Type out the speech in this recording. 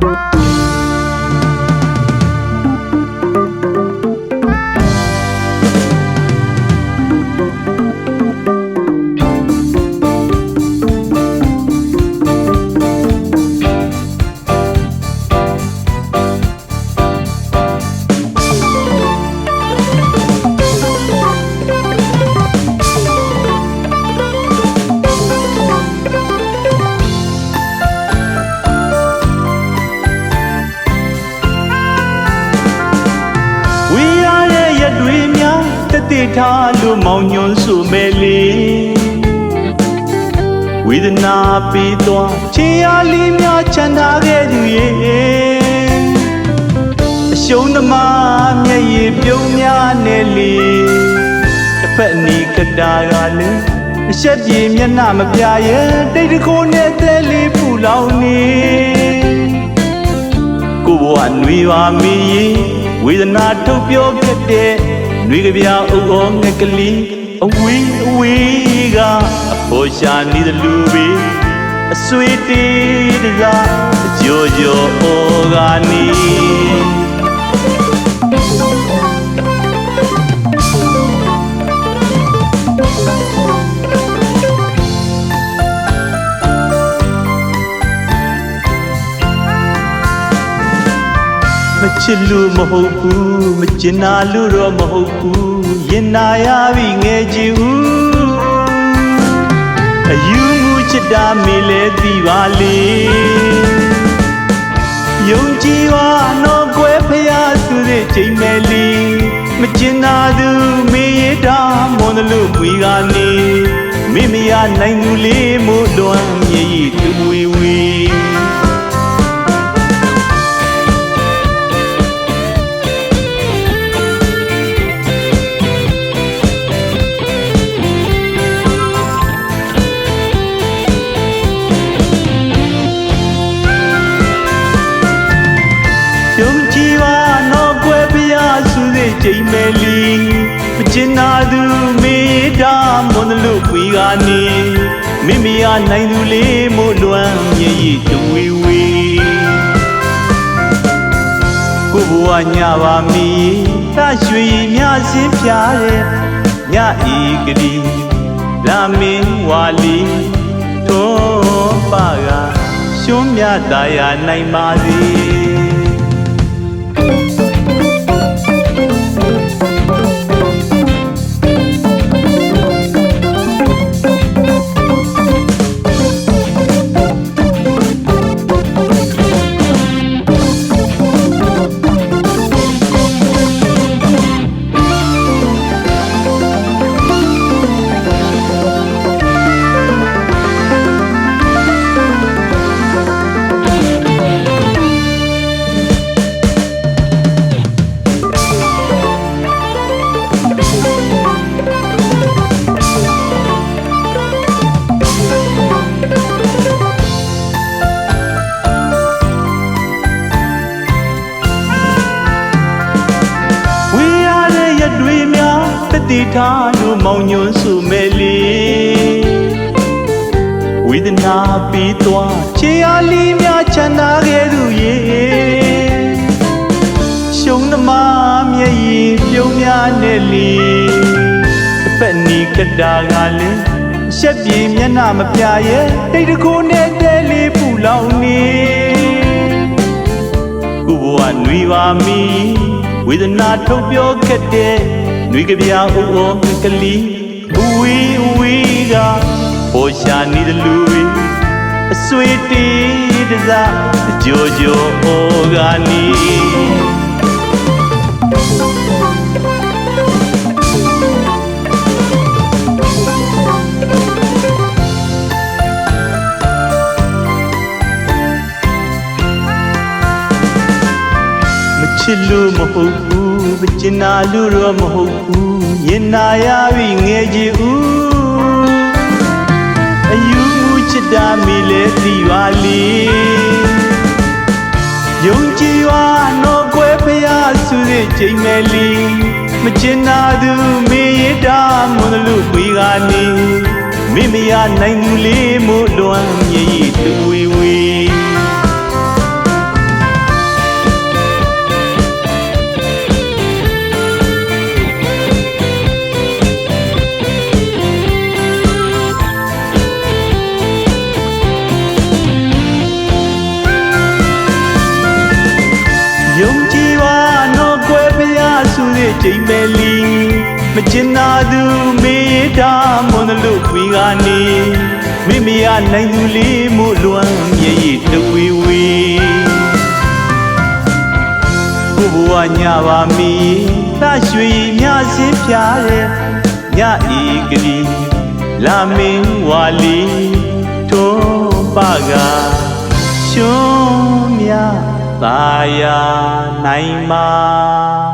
ဝေး တတိထားလို့မောင်ညွန်းစုမဲ့လေဝေဒနာပေးသွားချေရလေးများချမ်းသာခဲ့သူရဲ့အရှုံးသမားမျက်ရည်ပြုံးများနဲ့လေတစ်ဖက်နီကတာကလည်းအဆက်ပြေမျက်နှာမပြရဲ့တိတ်တကိုးနဲ့တဲလေးပူလောင်နေကိုဘဝຫນွေပါမီဝေဒနာထုတ်ပြောခဲ့တဲ့ ຫນွေကပြအုပ်အောငက်ကလေးအဝေးအဝေးကအဖို့ရှာနေသလူပဲအဆွေတေးတစားအကျော်ကျော်ဩဂာ ချစ်လို့မဟုတ်ဘူးမကျင်နာလို့တော့မဟုတ်ဘူးရင်နာရပြီငယ်ချီဦးအယူမှုချစ်တာမေလဲသိပါလေယုံကြည်ပါတော့ကွယ်ဖရာသူတဲ့ချိန်မဲ့လီမကျင်နာသူမေရတာမွန်လို့မွေကနေမိမရနိုင်သူလေးမို့လွမ်းမြေကြီးသူဝေဝေ စုစေချိန်မဲ့လီမကျင်နာသူမေတ္တာမွန်လို့ပွေကနေမိမိအားနိုင်သူလေးမို့လွမ်းမြေကြီးတဝေဝေကိုဘဝညပါမီတရွှေမြစင်းပြတဲ့ညဤကလေးလာမင်းဝါလီထွန်းပါကရှုံးမြတာယာနိုင်ပါစေ ထားလို့မောင်ညွန်းစုမဲ့လေဝေဒနာပြီးသွားချေအားလေးများချမ်းသာခဲ့သူရဲ့ရှုံးသမားမျက်ရည်ပြုံးများနဲ့လေတစ်ဖက်နီကတာကလည်းရှက်ပြေမျက်နှာမပြရဲ့တိတ်တကိုးနဲ့တဲလေးပူလောင်နေကိုဘဝຫນွေပါမီဝေဒနာထုတ်ပြောခဲ့တဲ့ ຫນွေကပြာအိုးအိုးကလေးအဝေးအဝေးကပေါ်ရှာနေသလူပဲအဆွေတေးတစားအကျော်ကျော်ဩဂာနီမချစ်လို့မဟုတ်ဘူး မကျင်နာလို့တော့မဟုတ်ဘူးရင်နာရပြီငယ်ကြီးဦးအယူမှုချစ်တာမိလဲသိပါလေယုံကြည်ပါတော့ကွယ်ဖရာစုစေချိန်မဲ့လီမကျင်နာသူမေရတာမွန်လို့ပွေကနေမိမရနိုင်သူလေးမို့လွမ်းမြေကြီးတူဝေဝေ ချိန်မဲ့လီမချင်နာသူမေးတာမွန်လို့ခွေကနေမိမရနိုင်သူလေးမို့လွမ်းမြေရည်တဝီဝီကိုဘဝညပါမီတရွှေမြစင်းပြတဲ့ညဤကလေးလာမင်းဝါလီထုံးပကရှုံးမြသာယာနိုင်ပါသည်